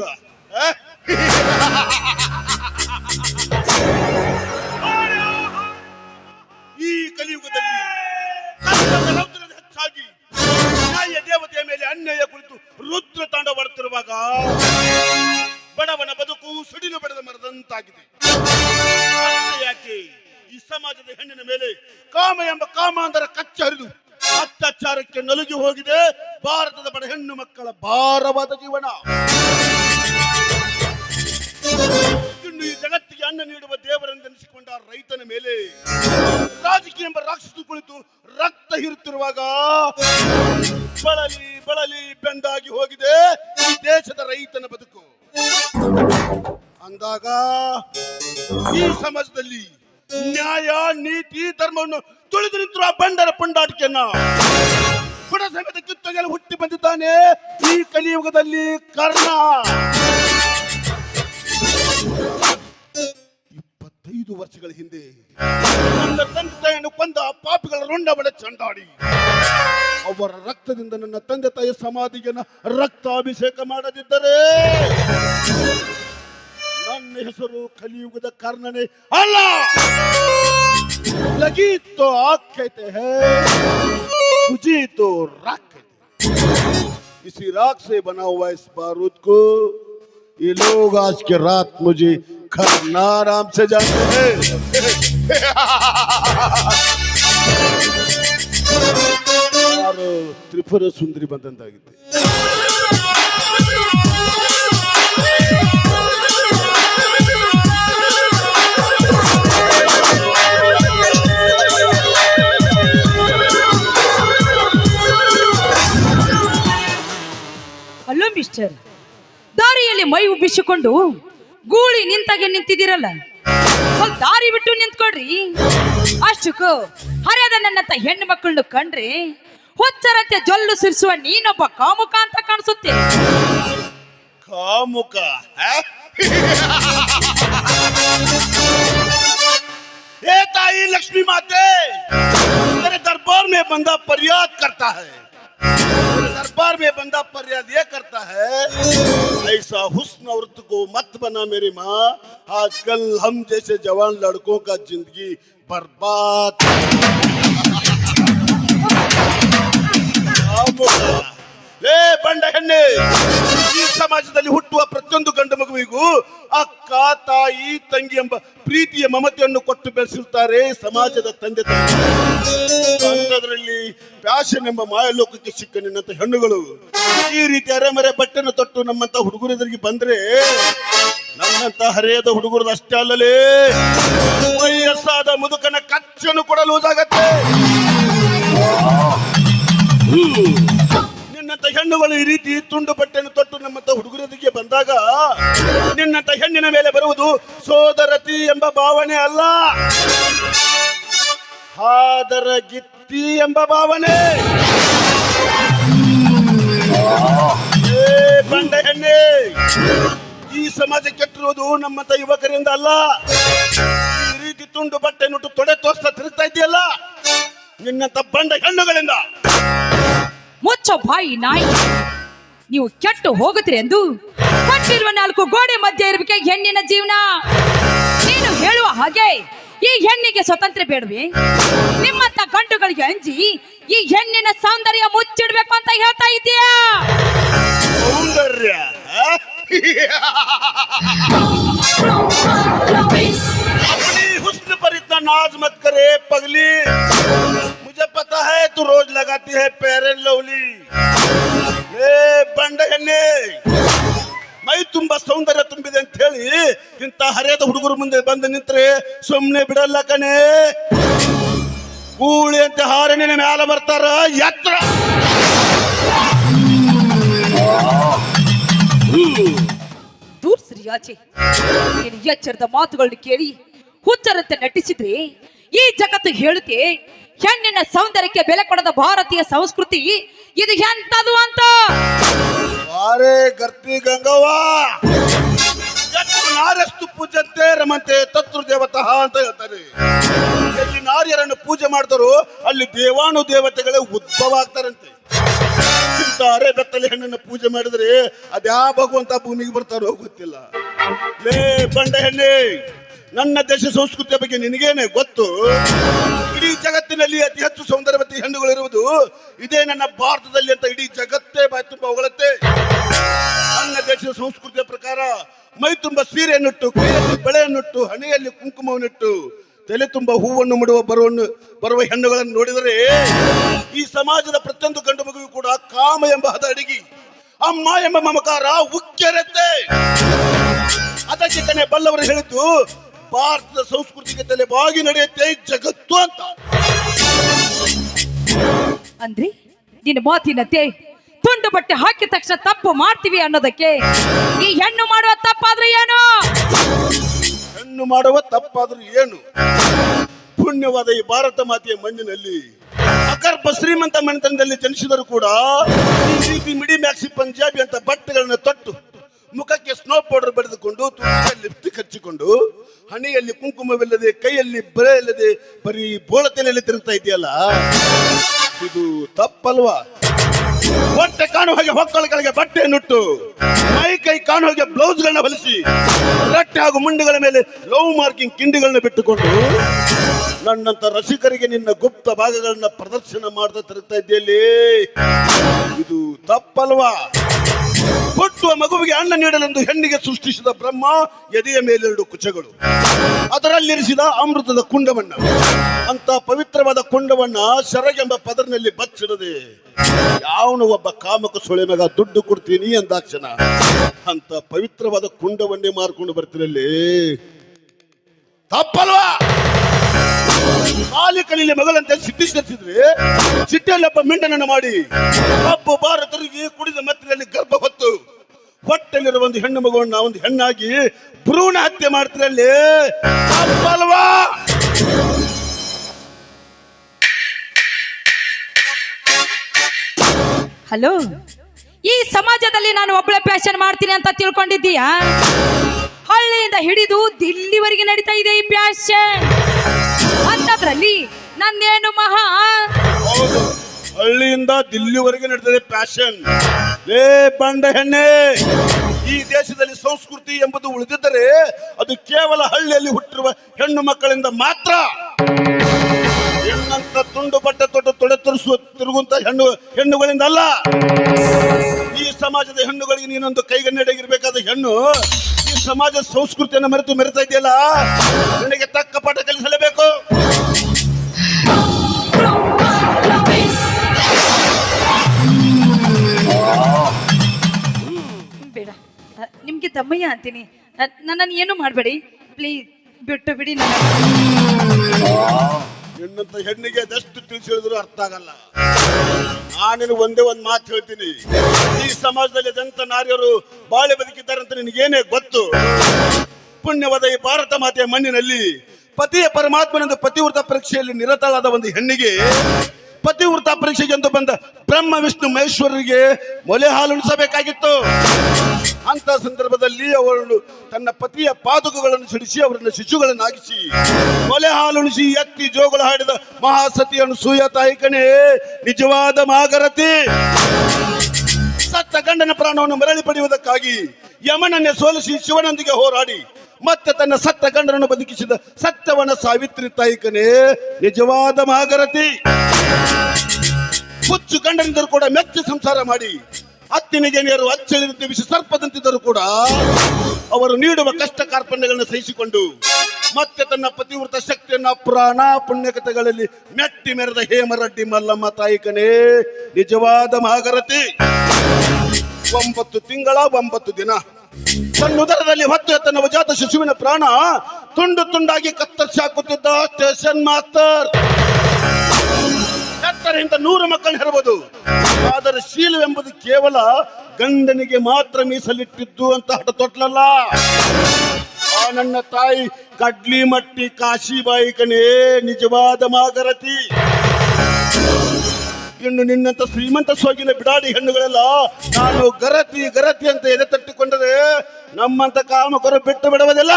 ಈ ಕಲಿಯುಗದಲ್ಲಿ ಹೆಚ್ಚಾಗಿ ನ್ಯಾಯ ದೇವತೆಯ ಮೇಲೆ ಅನ್ಯಾಯ ಕುರಿತು ರುದ್ರ ತಾಂಡವಾಡುತ್ತಿರುವಾಗ ಬಡವನ ಬದುಕು ಸಿಡಿಲು ಬಡದ ಮರದಂತಾಗಿದೆ. ಯಾಕೆ? ಈ ಸಮಾಜದ ಹೆಣ್ಣಿನ ಮೇಲೆ ಕಾಮ ಎಂಬ ಕಾಮಾಂಧರ ಕಚ್ಚ ಹರಿದು ಅತ್ಯಾಚಾರಕ್ಕೆ ನಲುಗಿ ಹೋಗಿದೆ. ಭಾರತದ ಬಡ ಹೆಣ್ಣು ಮಕ್ಕಳ ಭಾರವಾದ ಜೀವನ. ಜಗತ್ತಿಗೆ ಅನ್ನ ನೀಡುವ ದೇವರೆಂದೆನಿಸಿಕೊಂಡ ರೈತನ ಮೇಲೆ ರಾಜಕೀಯ ಎಂಬ ರಾಕ್ಷಸ ಕುಳಿತು ರಕ್ತ ಹೀರುತ್ತಿರುವಾಗ ಬಳಲಿ ಬಳಲಿ ಬೆಂದಾಗಿ ಹೋಗಿದೆ ಈ ದೇಶದ ರೈತನ ಬದುಕು. ಅಂದಾಗ ಈ ಸಮಾಜದಲ್ಲಿ ನನ್ನ ತಂದೆ ತಾಯಿಯನ್ನು ಕೊಂದ ಆ ಪಾಪಿಗಳ ರುಂಡಬಡ ಚಂಡಾಡಿ ಅವರ ರಕ್ತದಿಂದ ನನ್ನ ತಂದೆ ತಾಯಿ ಸಮಾಧಿಗೆ ನ- ರಕ್ತಾಭಿಷೇಕ ಮಾಡದಿದ್ದರೆ ನನ್ನ ಹೆಸರು ಕಲಿಯುಗದ ಕರ್ಣನೇ ಅಲ್ಲ लगी तो आग कहते हैं बुझी तो राख कहते हैं इसी राख से बना हुआ इस बारूद को ये लोग आज के रात मुझे खरना नाम से जानते हैं ತ್ರಿಪುರ ಸುಂದರಿ ಬಂದಂತಾಗಿತ್ತು. ಅಲ್ಲೋ ಮಿಸ್ಟರ್ ದಾರಿಯಲ್ಲಿ ಮೈ ಉಬ್ಬಿಸಿಕೊಂಡು ಗೂಳಿ ನಿಂತಾಗೆ ನಿಂತಿದ್ದೀರಲ್ಲ? ಸ್ವಲ್ಪ ದಾರಿ ಬಿಟ್ಟು ನಿಂತ್ಕೊಡ್ರಿ ಅಷ್ಟಕ್ಕೂ ಹರಿಯದ ನನ್ನಂತ ಹೆಣ್ಣು ಮಕ್ಕಳನ್ನು ಕಂಡ್ರೆ ಹುಚ್ಚರಂತೆ ಜೊಲ್ಲು ಸಿರಿಸುವ ನೀನೊಬ್ಬ ಕಾಮುಕ ಅಂತ ಕಾಣಿಸುತ್ತೆ ಕಾಮುಕ है? ए ताई लक्ष्मी माते तेरे दरबार में बंदा फरियाद करता है तेरे दरबार में बंदा फरियाद ये करता है ऐसा हुस्न औरत को मत बना मेरी माँ आजकल हम जैसे जवान लड़कों का जिंदगी बर्बाद ಕಾಮುಕ. ಲೇ ಬಂಡ ಹೆಣ್ಣೆ ಈ ಸಮಾಜದಲ್ಲಿ ಹುಟ್ಟುವ ಪ್ರತಿಯೊಂದು ಗಂಡು ಮಗುವಿಗೂ ಅಕ್ಕ ತಾಯಿ ತಂಗಿ ಎಂಬ ಪ್ರೀತಿಯ ಮಮತೆಯನ್ನು ಕೊಟ್ಟು ಬೆಳೆಸಿರುತ್ತಾರೆ ಸಮಾಜದ ತಂದೆ ಅಂಥದ್ರಲ್ಲಿ ಫ್ಯಾಷನ್ ಎಂಬ ಮಾಯಲೋಕಕ್ಕೆ ಸಿಕ್ಕ ನಿನ್ನಂತ ಹೆಣ್ಣುಗಳು, ಈ ರೀತಿ ಅರೆಮರೆ ಬಟ್ಟೆನ ತೊಟ್ಟು ನಮ್ಮಂತ ಹುಡುಗರೆದುರಿಗೆ ಬಂದ್ರೆ ನನ್ನಂತ ಹರೆಯದ ಹುಡುಗರು ಅಷ್ಟೇ ಅಲ್ಲಲೇ ವಯಸ್ಸಾದ ಮುದುಕನ ಕಚ್ಚನ್ನು ಕೂಡ ಲೂಸ್ ಆಗತ್ತೆ ನಿನ್ನಂತ ಹೆಣ್ಣುಗಳು ಈ ರೀತಿ ತುಂಡು ಬಟ್ಟೆಯನ್ನು ತೊಟ್ಟು ನಮ್ಮಂತ ಹುಡುಗರದಿಗೆ ಬಂದಾಗ ನಿನ್ನಂತ ಹೆಣ್ಣಿನ ಮೇಲೆ ಬರುವುದು ಸೋದರತಿ ಎಂಬ ಭಾವನೆ ಅಲ್ಲ. ಹಾದರ ಗಿತ್ತಿ ಎಂಬ ಭಾವನೆ. ಬಂಡ ಹೆಣ್ಣೆ, ಈ ಸಮಾಜ ಕೆಟ್ಟಿರುವುದು ನಮ್ಮಂತ ಯುವಕರಿಂದ ಅಲ್ಲ. ಈ ರೀತಿ ತುಂಡು ಬಟ್ಟೆ ನುಟ್ಟು ತೊಡೆ ತೋರಿಸ್ತಾ ತಿರುಗ್ತಾ ಇದೆಯಲ್ಲ? ನಿನ್ನಂತ ಬಂಡ ಹೆಣ್ಣುಗಳಿಂದ. ಮುಚ್ಚ ಬಾಯಿ ನಾಯಿ. ನೀವು ಕೆಟ್ಟು ಹೋಗುತ್ತೀರಿ ಎಂದು ಕಟ್ಟಿರುವ ನಾಲ್ಕು ಗೋಡೆ ಮಧ್ಯೆ ಇರಬೇಕೆ ಹೆಣ್ಣಿನ ಜೀವನ. ನೀನು ಹೇಳುವ ಹಾಗೆ ಈ ಹೆಣ್ಣಿಗೆ ಸ್ವತಂತ್ರ ಬೇಡವೆ? ನಿಮ್ಮಂತ ಗಂಟುಗಳಿಗೆ ಅಂಜಿ ಈ ಹೆಣ್ಣಿನ ಸೌಂದರ್ಯ ಮುಚ್ಚಿಡ್ಬೇಕು ಅಂತ ಹೇಳ್ತಾ ಇದೀಯಾ? ಸೌಂದರ್ಯ? ಹುಸ್ನ ಪರಿತ ನಾಜ್ ಮತ್ ಕರೆ ಪಗಲಿ. मुझे पता है तू रोज लगाती है पेरन लवली ए ಬಂಡ ಎಣ್ಣೆ ಮೈ ತುಂಬಾ ಸೌಂದರ್ಯ ತುಂಬಿದೆ ಅಂತ ಹೇಳಿ ಇಂಥ ಹರಿಯದ ಹುಡುಗರು ಮುಂದೆ ಬಂದು ನಿಂತ್ರೆ ಸುಮ್ಮನೆ ಬಿಡಲ್ಲ ಕಣೆ ಕೂಳಿ ಅಂತ ಹಾರಣಿನ ಮ್ಯಾಲ ಬರ್ತಾರ ಎತ್ತರ ದೂರ್ ಸರಿಯಾಚೆ ನೀನು ಎಚ್ಚರದ ಮಾತುಗಳನ್ನ ಕೇಳಿ ಹುಚ್ಚರಂತೆ ನಟಿಸಿದ್ರೆ ಈ ಜಗತ್ತು ಹೇಳುತ್ತೆ ಹೆಣ್ಣಿನ ಸೌಂದರ್ಯಕ್ಕೆ ಬೆಲೆ ಕೊಡದ ಭಾರತೀಯ ಸಂಸ್ಕೃತಿ ಇದು ಎಂತದು ಅಂತ? ಗರ್ತಿ ಗಂಗವ್ವ. ಪೂಜಂತೆ ರಮಂತೆ ತತ್ರು ದೇವತಃ ಅಂತ ಹೇಳ್ತಾರೆ. ಎಲ್ಲಿ ನಾರ್ಯರನ್ನು ಪೂಜೆ ಮಾಡಿದ್ರು ಅಲ್ಲಿ ದೇವಾನು ದೇವತೆಗಳೇ ಉದ್ಭವ ಆಗ್ತಾರಂತೆ ಅರೆ ಬೆತ್ತಲೆ ಹೆಣ್ಣನ್ನು ಪೂಜೆ ಮಾಡಿದ್ರೆ ಅದ್ಯಾ ಭಗವಂತ ಭೂಮಿಗೆ ಬರ್ತಾರೋ ಗೊತ್ತಿಲ್ಲ. ಲೇ ಬಂಡ ಹೆಣ್ಣೆ ನನ್ನ ದೇಶ ಸಂಸ್ಕೃತಿಯ ಬಗ್ಗೆ ನಿನಗೇನೆ ಗೊತ್ತು? ಇಡೀ ಜಗತ್ತಿನಲ್ಲಿ ಅತಿ ಹೆಚ್ಚು ಸೌಂದರ್ಯವತಿ ಹೆಣ್ಣುಗಳಿರುವುದು ಇದೇ ನನ್ನ ಭಾರತದಲ್ಲಿ ಅಂತ ಇಡೀ ಜಗತ್ತೇ ಬಾಯಿ ತುಂಬ ಹೊಗಳತ್ತೆ. ನನ್ನ ದೇಶದ ಸಂಸ್ಕೃತಿಯ ಪ್ರಕಾರ ಮೈ ತುಂಬ ಸೀರೆಯನ್ನುಟ್ಟು, ಕೈಯಲ್ಲಿ ಬೆಳೆಯನ್ನುಟ್ಟು, ಹಣೆಯಲ್ಲಿ ಕುಂಕುಮವನ್ನಿಟ್ಟು, ತಲೆ ತುಂಬ ಹೂವನ್ನು ಮುಡುವ ಬರುವನ್ನು ಬರುವ ಹೆಣ್ಣುಗಳನ್ನು ನೋಡಿದರೆ ಈ ಸಮಾಜದ ಪ್ರತಿಯೊಂದು ಗಂಡು ಮಗುವು ಕೂಡ ಕಾಮ ಎಂಬ ಹದ ಅಡಿಗಿ, ಅಮ್ಮ ಎಂಬ ಮಮಕಾರ ಉಕ್ಕೆರತ್ತೆ. ಅದಕ್ಕೆ ಬಲ್ಲವರು ಹೇಳಿದ್ದು ಭಾರತದ ಸಂಸ್ಕೃತಿಗೆ ತಲೆ ಬಾಗಿ ನಡೆಯುತ್ತೆ ಜಗತ್ತು ಅಂತ. ಅಂದ್ರೆ ನಿನ್ನ ಮಾತಿನತೆ ತುಂಡು ಬಟ್ಟೆ ಹಾಕಿದ ತಕ್ಷಣ ತಪ್ಪು ಮಾಡ್ತೀವಿ ಅನ್ನೋದಕ್ಕೆ ಈ ಹೆಣ್ಣು ಮಾಡುವ ತಪ್ಪಾದ್ರೆ ಏನು? ಹೆಣ್ಣು ಮಾಡುವ ತಪ್ಪಾದ್ರೂ ಏನು? ಪುಣ್ಯವಾದ ಈ ಭಾರತ ಮಾತೆಯ ಮಣ್ಣಿನಲ್ಲಿ ಅಕರ್ಪ ಶ್ರೀಮಂತ ಮನೆತನದಲ್ಲಿ ಜನಿಸಿದರೂ ಕೂಡ ಮಿಡಿ ಮ್ಯಾಕ್ಸಿ ಪಂಜಾಬಿ ಅಂತ ಬಟ್ಟೆಗಳನ್ನು ತೊಟ್ಟು ಮುಖಕ್ಕೆ ಸ್ನೋ ಪೌಡರ್ ಬರೆದುಕೊಂಡು ಲಿಫ್ಟ್ ಲಿಪ್ಸ್ಟಿಕ್ ಹಚ್ಚಿಕೊಂಡು ಹಣೆಯಲ್ಲಿ ಕುಂಕುಮವಿಲ್ಲದೆ, ಕೈಯಲ್ಲಿ ಬರೆ ಇಲ್ಲದೆ ಬರೀ ಬೋಳತೆಯಲ್ಲಿ ತಿರುಗ್ತಾ ಇದೆಯಲ್ಲ? ಇದು ತಪ್ಪಲ್ವಾ? ಬಟ್ಟೆ ಕಾಣುವ ಹಾಗೆ ಹೊಕ್ಕಳಗಳಿಗೆ ಬಟ್ಟೆ ನುಟ್ಟು, ಮೈ ಕೈ ಕಾಣುವ ಹಾಗೆ ಬ್ಲೌಸ್ಗಳನ್ನ ಹೊಲಿಸಿ, ರಟ್ಟೆ ಹಾಗೂ ಮುಂಡುಗಳ ಮೇಲೆ ಲವ್ ಮಾರ್ಕಿಂಗ್ ಕಿಂಡಿಗಳನ್ನ ಬಿಟ್ಟುಕೊಂಡು ನನ್ನಂತ ರಸಿಕರಿಗೆ ನಿನ್ನ ಗುಪ್ತ ಭಾಗಗಳನ್ನ ಪ್ರದರ್ಶನ ಮಾಡ್ತಾ ತಿರುಗ್ತಾ ಇದ್ದೀಯಲ್ಲಿ? ಇದು ತಪ್ಪಲ್ವಾ? ಹುಟ್ಟುವ ಮಗುವಿಗೆ ಅನ್ನ ನೀಡಲೆಂದು ಹೆಣ್ಣಿಗೆ ಸೃಷ್ಟಿಸಿದ ಬ್ರಹ್ಮ, ಎದೆಯ ಮೇಲೆರಡು ಕುಚಗಳು. ಅದರಲ್ಲಿರಿಸಿದ ಅಮೃತದ ಕುಂಡವಣ್ಣ. ಅಂತ ಪವಿತ್ರವಾದ ಕುಂಡವನ್ನ ಶರಗೆಂಬ ಪದರಿನಲ್ಲಿ ಬಚ್ಚಿಡದೆ, ಯಾವನು ಒಬ್ಬ ಕಾಮಕ ಸೊಳೆ ಮಗ ದುಡ್ಡು ಕೊಡ್ತೀನಿ ಅಂದಾಕ್ಷಣ. ಅಂತ ಪವಿತ್ರವಾದ ಕುಂಡವನ್ನೇ ಮಾರ್ಕೊಂಡು ಬರ್ತಿರಲ್ಲಿ ತಪ್ಪಲ್ವಾ? ಕಾಲಿ ಕಲೀಲಿ ಮಗಳಂತೆ ಸಿಟ್ಟಿ ಸೇರಿಸಿದ್ರಿ ಸಿಟ್ಟಿಯಲ್ಲೊಬ್ಬ ಮಿಂಡನನ್ನು ಮಾಡಿ ಒಬ್ಬ ಭಾರತರಿಗೆ ಕುಡಿದ ಮತ್ತಿನಲ್ಲಿ ಗರ್ಭ ಹೊತ್ತು ಹೊಟ್ಟೆಲ್ಲಿರುವ ಒಂದು ಹೆಣ್ಣು ಮಗುವನ್ನ ಒಂದು ಹೆಣ್ಣಾಗಿ ಭ್ರೂಣ ಹತ್ಯೆ ಮಾಡ್ತಿರಲ್ಲಿ ತಪ್ಪಲ್ವಾ? ಹಲೋ ಈ ಸಮಾಜದಲ್ಲಿ ನಾನು ಒಬ್ಬಳೆ ಫ್ಯಾಷನ್ ಮಾಡ್ತೀನಿ ಅಂತ ತಿಳ್ಕೊಂಡಿದ್ದೀಯಾ? ಹಳ್ಳಿಯಿಂದ ಹಿಡಿದು ದಿಲ್ಲಿವರೆಗೆ ನಡೀತಾ ಇದೆ ಈ ಪ್ಯಾಶನ್ ಅಂತದ್ರಲ್ಲಿ ನನ್ನೇನು ಮಹಾ? ಹಳ್ಳಿಯಿಂದ ದಿಲ್ಲಿವರೆಗೆ ನಡೀತದೆ ಪ್ಯಾಶನ್ ಏ, ಬಂಡ ಹೆಣ್ಣೆ, ಈ ದೇಶದಲ್ಲಿ ಸಂಸ್ಕೃತಿ ಎಂಬುದು ಉಳಿದಿದ್ದರೆ ಅದು ಕೇವಲ ಹಳ್ಳಿಯಲ್ಲಿ ಹುಟ್ಟಿರುವ ಹೆಣ್ಣು ಮಕ್ಕಳಿಂದ ಮಾತ್ರ. ಹೆಣ್ಣಂತ ತುಂಡು ಬಟ್ಟೆ ತೊಟ್ಟು ತೊಡೆ ತರಿಸುವ ತಿರುಗುವಂತ ಹೆಣ್ಣು ಹೆಣ್ಣುಗಳಿಂದ ಅಲ್ಲ ಈ ಸಮಾಜದ ಹೆಣ್ಣುಗಳಿಗೆ ನೀನೊಂದು ಕೈಗನ್ನಡಿಗಿರ್ಬೇಕಾದ ಹೆಣ್ಣು ಈ ಸಮಾಜದ ಸಂಸ್ಕೃತಿಯನ್ನು ಮರೆತು ಮೆರೆತಾ ಇದೆಯಲ್ಲ? ನನಗೆ ತಕ್ಕ ಪಾಠ ಕಲಿಸಲೇಬೇಕು. ಬೇಡ. ನಿಮ್ಗೆ ತಮ್ಮಯ್ಯ ಅಂತೀನಿ. ನನ್ನನ್ನು ಏನು ಮಾಡಬೇಡಿ? ಪ್ಲೀಸ್, ಬಿಟ್ಟು ಬಿಡಿ ನನ್ನ ಹೆಣ್ಣಂತ ಹೆಣ್ಣಿಗೆ ಅದೆಷ್ಟು ತಿಳಿಸಿದ್ರು ಅರ್ಥ ಆಗಲ್ಲ. ನಾನಿನ ಒಂದೇ ಒಂದು ಮಾತು ಹೇಳ್ತೀನಿ. ಈ ಸಮಾಜದಲ್ಲಿ ಅದಂತ ನಾರಿಯರು ಬಾಳೆ ಬದುಕಿದ್ದಾರೆ ಅಂತ ನಿನಗೇನೇ ಗೊತ್ತು? ಪುಣ್ಯವಾದ ಈ ಭಾರತ ಮಾತೆಯ ಮಣ್ಣಿನಲ್ಲಿ ಪತಿಯ ಪರಮಾತ್ಮನೆಂದು ಪತಿವ್ರತ ಪರೀಕ್ಷೆಯಲ್ಲಿ ನಿರತಳಾದ ಒಂದು ಹೆಣ್ಣಿಗೆ ಪತಿವ್ರತ ಎಂದು ಬಂದ ಬ್ರಹ್ಮ, ವಿಷ್ಣು, ಮಹೇಶ್ವರರಿಗೆ ಮೊಲೆ ಹಾಲು ಉಣಿಸಬೇಕಾಗಿತ್ತು. ಅಂತ ಸಂದರ್ಭದಲ್ಲಿ ಅವಳು ತನ್ನ ಪತಿಯ ಪಾದುಕಗಳನ್ನು ಸಿಡಿಸಿ ಅವರನ್ನು ಶಿಶುಗಳನ್ನಾಗಿಸಿ ಮೊಲೆ ಹಾಲುಣಿಸಿ ಎತ್ತಿ ಜೋಗುಳ ಹಾಡಿದ ಮಹಾಸತಿಯನ್ನು ಸೂಯ ತಾಯಿ ನಿಜವಾದ ಮಾಗರತಿ. ಸತ್ತ ಗಂಡನ ಪ್ರಾಣವನ್ನು ಮರಳಿ ಪಡೆಯುವುದಕ್ಕಾಗಿ ಯಮನನ್ನೇ ಸೋಲಿಸಿ ಶಿವನೊಂದಿಗೆ ಹೋರಾಡಿ ಮತ್ತೆ ತನ್ನ ಸತ್ತ ಗಂಡನನ್ನು ಬದುಕಿಸಿದ ಸತ್ತವನ ಸಾವಿತ್ರಿ ತಾಯಿಕನೇ ನಿಜವಾದ ಮಾಗರತಿ. ಹುಚ್ಚು ಗಂಡನಿದ್ದರೂ ಕೂಡ ಮೆಚ್ಚು ಸಂಸಾರ ಮಾಡಿ ಅತ್ತಿನಿಗೆ ಜನಿಯರು ಅಚ್ಚಳಿದಂತೆ ವಿಷ ಸರ್ಪದಂತಿದ್ದರೂ ಕೂಡ ಅವರು ನೀಡುವ ಕಷ್ಟ ಕಾರ್ಪಣ್ಯಗಳನ್ನು ಸಹಿಸಿಕೊಂಡು ಮತ್ತೆ ತನ್ನ ಪತಿವೃತ ಶಕ್ತಿಯನ್ನ ಪ್ರಾಣ ಪುಣ್ಯಕತೆಗಳಲ್ಲಿ ಮೆಟ್ಟಿ ಮೆರೆದ ಹೇಮರಡ್ಡಿ ಮಲ್ಲಮ್ಮ ತಾಯಿಕನೇ ನಿಜವಾದ ಮಹಾಗರತಿ. ಒಂಬತ್ತು ತಿಂಗಳ, ಒಂಬತ್ತು ದಿನ. ತನ್ನುದರದಲ್ಲಿ ಹೊತ್ತು ತನ್ನ ವಜಾತ ಶಿಶುವಿನ ಪ್ರಾಣ, ತುಂಡು ತುಂಡಾಗಿ ಕತ್ತರಿಸಿ ಹಾಕುತ್ತಿದ್ದ ಸ್ಟೇಷನ್ ಮಾಸ್ತರ್ ಎತ್ತರದಿಂದ ನೂರು ಮಕ್ಕಳು ಹೇಳಬಹುದು ಆದರೆ ಶೀಲವೆಂಬುದು ಕೇವಲ ಗಂಡನಿಗೆ ಮಾತ್ರ ಮೀಸಲಿಟ್ಟಿದ್ದು ಅಂತ ಹಠ ತೊಟ್ಲಲ್ಲ. ಆ ನನ್ನ ತಾಯಿ ಕಡ್ಲಿ ಮಟ್ಟಿ ಕಾಶಿಬಾಯಿ ಕಣೇ, ನಿಜವಾದ ಮಾಗರತಿ. ಇನ್ನು ನಿನ್ನಂತ ಶ್ರೀಮಂತ ಸೋಗಿನ ಬಿಡಾಡಿ ಹೆಣ್ಣುಗಳೆಲ್ಲ ನಾನು ಗರತಿ ಗರತಿ ಅಂತ ಎದೆ ತಟ್ಟಿಕೊಂಡರೆ ನಮ್ಮಂತ ಕಾಮಕರು ಬಿಟ್ಟು ಬಿಡುವುದಿಲ್ಲ.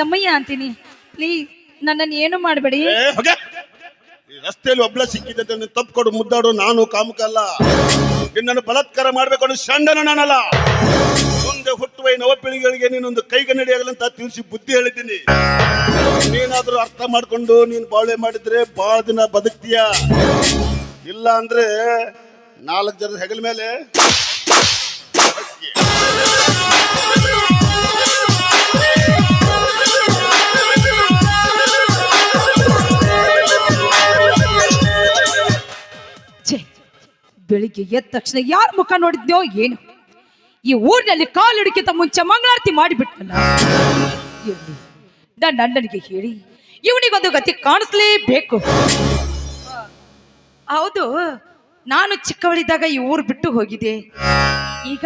ತಮ್ಮಯ್ಯ ಅಂತೀನಿ. ಪ್ಲೀಸ್ ನನ್ನನ್ನು ಏನು ಮಾಡಬೇಡಿ? ಏ, ರಸ್ತೆಯಲ್ಲಿ ಒಬ್ಳ ಸಿಕ್ಕಿದ್ದೆ ನೀನು ತಪ್ಪು ಕೊಡು ಮುದ್ದಾಡು ನಾನು ಕಾಮುಕ ಅಲ್ಲ. ನಿನ್ನನ್ನು ಬಲತ್ಕಾರ ಮಾಡಬೇಕು ಅನ್ನೋ ನಾನಲ್ಲ. ಮುಂದೆ ಹುಟ್ಟುವ ನವ ಪೀಳಿಗೆಗಳಿಗೆ ನೀನೊಂದು ಅಂತ ತಿಳಿಸಿ ಬುದ್ಧಿ ಹೇಳಿದ್ದೀನಿ. ನೀನಾದ್ರೂ ಅರ್ಥ ಮಾಡ್ಕೊಂಡು ನೀನು ಬಾಳೆ ಮಾಡಿದ್ರೆ ಬಾಳ ದಿನ ಬದುಕ್ತೀಯ. ಇಲ್ಲ ಅಂದ್ರೆ ನಾಲ್ಕು ಜನ ಹೆಗಲ ಮೇಲೆ ಬೆಳಿಗ್ಗೆ ಎದ್ದ ತಕ್ಷಣ ಯಾರ ಮುಖ ನೋಡಿದ್ಯೋ ಏನು? ಈ ಊರಿನಲ್ಲಿ ಕಾಲಿಡಕ್ಕಿಂತ ಮುಂಚೆ ಮಂಗಳಾರತಿ ಮಾಡಿಬಿಟ್ಟಲ್ಲ ನನ್ನ ಅಣ್ಣನಿಗೆ ಹೇಳಿ, ಇವನಿಗೊಂದು ಗತಿ ಕಾಣಿಸ್ಲೇಬೇಕು. ಹೌದು, ನಾನು ಚಿಕ್ಕವಳಿದ್ದಾಗ ಈ ಊರು ಬಿಟ್ಟು ಹೋಗಿದೆ. ಈಗ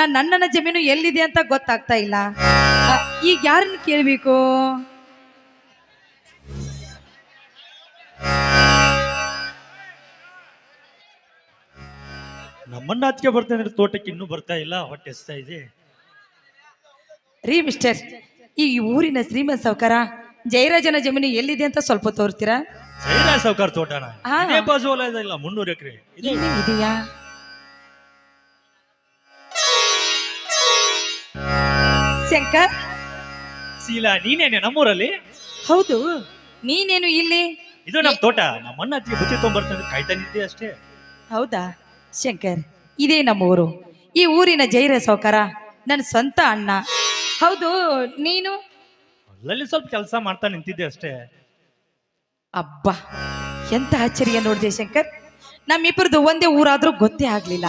ನನ್ನ ಅಣ್ಣನ ಜಮೀನು ಎಲ್ಲಿದೆ ಅಂತ ಗೊತ್ತಾಗ್ತಾ ಇಲ್ಲ. ಈಗ ಯಾರನ್ನು ಕೇಳಬೇಕು? ನಮ್ಮನ್ನ ಹತ್ತಿಗೆ ಬರ್ತೇನೆ ತೋಟಕ್ಕೆ ಇನ್ನೂ ಬರ್ತಾ ಇಲ್ಲ ಹೊಟ್ಟೆ ಇದೆ. ರೀ ಮಿಸ್ಟರ್ ಈ ಊರಿನ ಶ್ರೀಮಂತ ಸಾವುಕಾರ ಜಯರಾಜನ ಜಮೀನು ಎಲ್ಲಿದೆ ಅಂತ ಸ್ವಲ್ಪ ತೋರ್ತೀರಾ? ಜಯರಾಜ ಸಾವುಕಾರ ತೋಟನ? ಹಾ. ಇದೇ ಬಾಜು ಹೊಲ ಇದೆ ಇಲ್ಲ ಮುನ್ನೂರು ಎಕರೆ. ಇದೆ ಇದೆಯಾ? ಶಂಕರ್? ಶೀಲಾ ನೀನೇನೆ ನಮ್ಮೂರಲ್ಲಿ? ಹೌದು ನೀನೇನು ಇಲ್ಲಿ? ಇದು ನಮ್ಮ ತೋಟ ನಮ್ಮನ್ನ ಅತ್ತಿಗೆ ಬುತ್ತಿ ತೊಗೊಂಬರ್ತಾನೆ ಕಾಯ್ತಾ ಅಷ್ಟೇ. ಹೌದಾ? ಶಂಕರ್ ಇದೇ ನಮ್ಮ ಊರು. ಈ ಊರಿನ ಜೈರ ಸೌಕರ ನನ್ನ ಸ್ವಂತ ಅಣ್ಣ. ಹೌದು ನೀನು? ಅಲ್ಲಲ್ಲಿ ಸ್ವಲ್ಪ ಕೆಲಸ ಮಾಡ್ತಾ ನಿಂತಿದ್ದೆ ಅಷ್ಟೇ. ಅಬ್ಬಾ ಎಂತ ಆಶ್ಚರ್ಯ ನೋಡಿದೆ ಶಂಕರ್. ನಮ್ಮಿಬ್ಬರದು ಒಂದೇ ಊರಾದ್ರೂ ಗೊತ್ತೇ ಆಗ್ಲಿಲ್ಲ.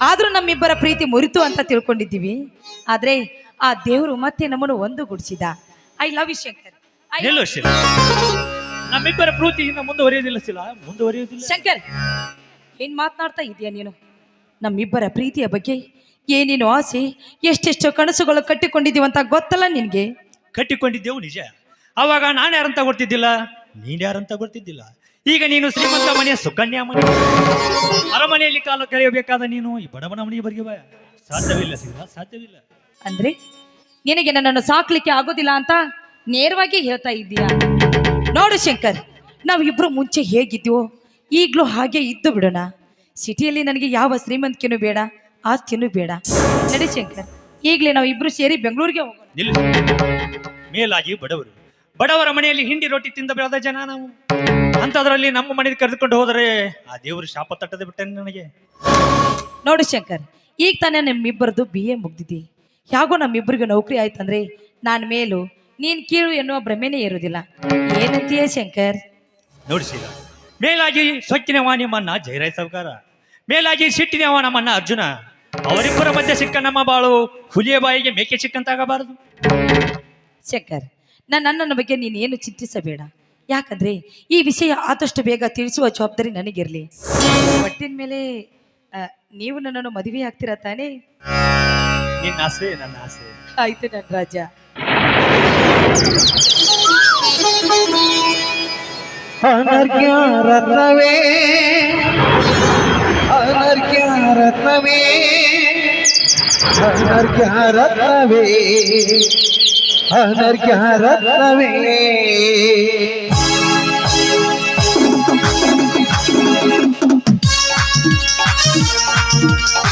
ಆದ್ರೂ ನಮ್ಮಿಬ್ಬರ ಪ್ರೀತಿ ಮುರಿತು ಅಂತ ತಿಳ್ಕೊಂಡಿದ್ದೀವಿ. ಆದ್ರೆ ಆ ದೇವರು ಮತ್ತೆ ನಮ್ಮನ್ನು ಒಂದುಗೂಡಿಸಿದ I love you Shankar. I- you Sheela. ನಮ್ಮಿಬ್ಬರ ಪ್ರೀತಿ ಇನ್ನು ಮುಂದುವರಿಯೋದಿಲ್ಲ ಶೀಲಾ. ಮುಂದುವರಿಯೋದಿಲ್ಲ. ಶಂಕರ್ ಏನ್ ಮಾತನಾಡ್ತಾ ಇದೆಯಾ ನೀನು? ನಮ್ಮಿಬ್ಬರ ಪ್ರೀತಿಯ ಬಗ್ಗೆ ಏನೇನು ಆಸೆ ಎಷ್ಟೆಷ್ಟು ಕನಸುಗಳು ಕಟ್ಟಿಕೊಂಡಿದ್ದೀವಿ ಅಂತ ಗೊತ್ತಲ್ಲ ನಿನಗೆ? ಕಟ್ಟಿಕೊಂಡಿದ್ದೆವು ನಿಜ. ಅವಾಗ ನಾನು ಯಾರಂತ ಗೊತ್ತಿದ್ದಿಲ್ಲ ನೀನ್ ಯಾರಂತ ಗೊತ್ತಿದ್ದಿಲ್ಲ ಈಗ ನೀನು ಶ್ರೀಮಂತ ಮನೆಯ ಸುಕನ್ಯಾ ಮನೆ. ಅರಮನೆಯಲ್ಲಿ ಕಾಲ ಕಳೆಯಬೇಕಾದ ನೀನು ಈ ಬಡವನ ಮನೆಗೆ ಬರಿಗೆ ಬಾ. ಸಾಧ್ಯವಿಲ್ಲ ಸಿಗ ಸಾಧ್ಯವಿಲ್ಲ. ಅಂದ್ರೆ ನಿನಗೆ ನನ್ನನ್ನು ಸಾಕ್ಲಿಕ್ಕೆ ಆಗೋದಿಲ್ಲ ಅಂತ ನೇರವಾಗಿ ಹೇಳ್ತಾ ಇದ್ದೀಯ? ನೋಡು ಶಂಕರ್ ನಾವಿಬ್ರು ಮುಂಚೆ ಹೇಗಿದ್ವೋ ಈಗಲೂ ಹಾಗೆ ಇದ್ದು ಬಿಡೋಣ. ಸಿಟಿಯಲ್ಲಿ ನನಗೆ ಯಾವ ಶ್ರೀಮಂತಿಕೆನೂ ಬೇಡ ಆಸ್ತಿನೂ ಬೇಡ. ನಡಿ ಶಂಕರ್ ಈಗಲೇ ನಾವು ಇಬ್ರು ಸೇರಿ ಬೆಂಗಳೂರಿಗೆ ಹೋಗೋಣ. ನಿಲ್ಲು ಮೇಲಾಗಿ ಬಡವರು. ಬಡವರ ಮನೆಯಲ್ಲಿ ಹಿಂಡಿ ರೊಟ್ಟಿ ತಿಂದ ಬೆಳೆದ ಜನ ನಾವು. ಅಂಥದ್ರಲ್ಲಿ ನಮ್ಮ ಮನೆಗೆ ಕರೆದುಕೊಂಡು ಹೋದರೆ ಆ ದೇವರು ಶಾಪ ತಟ್ಟದೆ ಬಿಟ್ಟೆ ನನಗೆ? ನೋಡು ಶಂಕರ್ ಈಗ ತಾನೇ ನಮ್ಮಿಬ್ಬರದು ಬಿ ಎ ಮುಗ್ದಿದ್ದಿ ಹೇಗೋ ನಮ್ಮಿಬ್ಬರಿಗೆ ನೌಕರಿ ಆಯ್ತಂದ್ರೆ ನಾನು ಮೇಲು ನೀನು ಕೀಳು ಎನ್ನುವ ಭ್ರಮೆನೇ ಇರೋದಿಲ್ಲ ಏನಂತೀಯ ಶಂಕರ್? ನೋಡಿ ಸೀದಾ ಮೇಲಾಗಿ ಸೊಕ್ಕಿನವ ನಿಮ್ಮನ್ನ ಜಯರಾಯ್ ಸಾವುಕಾರ. ಮೇಲಾಗಿ ಸಿಟ್ಟಿನವ ನಮ್ಮನ್ನ ಅರ್ಜುನ. ಅವರಿಬ್ಬರ ಮಧ್ಯೆ ಸಿಕ್ಕ ನಮ್ಮ ಬಾಳು ಹುಲಿಯ ಬಾಯಿಗೆ ಮೇಕೆ ಸಿಕ್ಕಂತಾಗಬಾರದು. ಶಂಕರ್ ನನ್ನ ಅಣ್ಣನ ಬಗ್ಗೆ ನೀನು ಏನು ಚಿಂತಿಸಬೇಡ. ಯಾಕಂದ್ರೆ ಈ ವಿಷಯ ಆದಷ್ಟು ಬೇಗ ತಿಳಿಸುವ ಜವಾಬ್ದಾರಿ ನನಗಿರಲಿ. ಒಟ್ಟಿನ ಮೇಲೆ ಆ, ನೀವು ನನ್ನನ್ನು ಮದುವೆ ಆಗ್ತೀರಾ ತಾನೇ? ನಿನ್ನ ಆಸೆ ನನ್ನ ಆಸೆ. ಆಯ್ತು ನನ್ನ ರಾಜ. अनर्घ्यारत्नवे अनर्घ्यारत्नवे अनर्घ्यारत्नवे अनर्घ्यारत्नवे Thank you.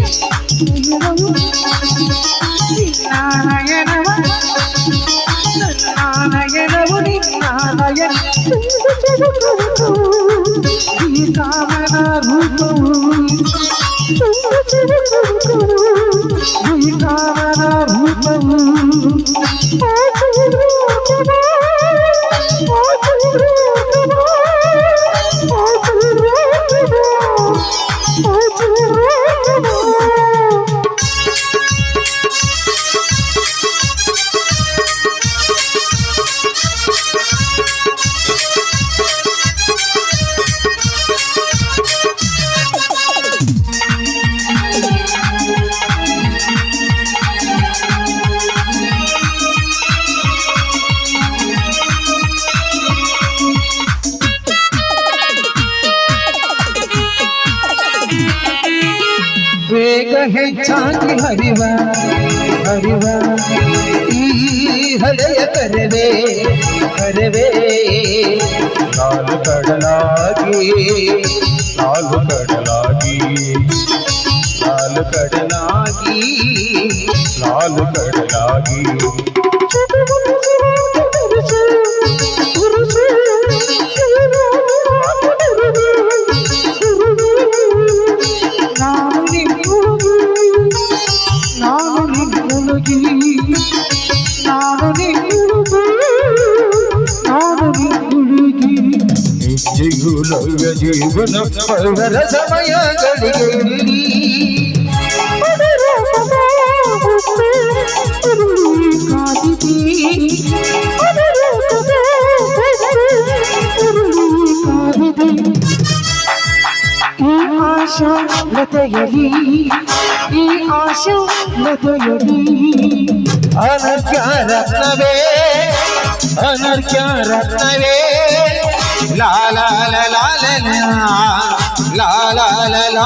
நாராயணவா ಹರಿವ ಹರಿವ ಈ ಹಳೆಯ ಕರವೇ ಕರವೇ. ನಾಲು ಕಡಲಾಗಿ ನಾಲು ಕಡಲಾಗಿ ನಾಲು ಕಡಲಾಗಿ ನಾಲು ಕಡಲಾಗಿ. ಜೀವನ ಪರ್ವರ ಸಮಯಗಳಿಗೆ ಈ ಆಶಾ ಲತೆಯಲಿ ಈ ಆಶಾ ಲತೆಯಲಿ ಅನರ್ಘ್ಯ ರತ್ನವೇ ಅನರ್ಘ್ಯ ರತ್ನವೇ లాలన లాలన లాలన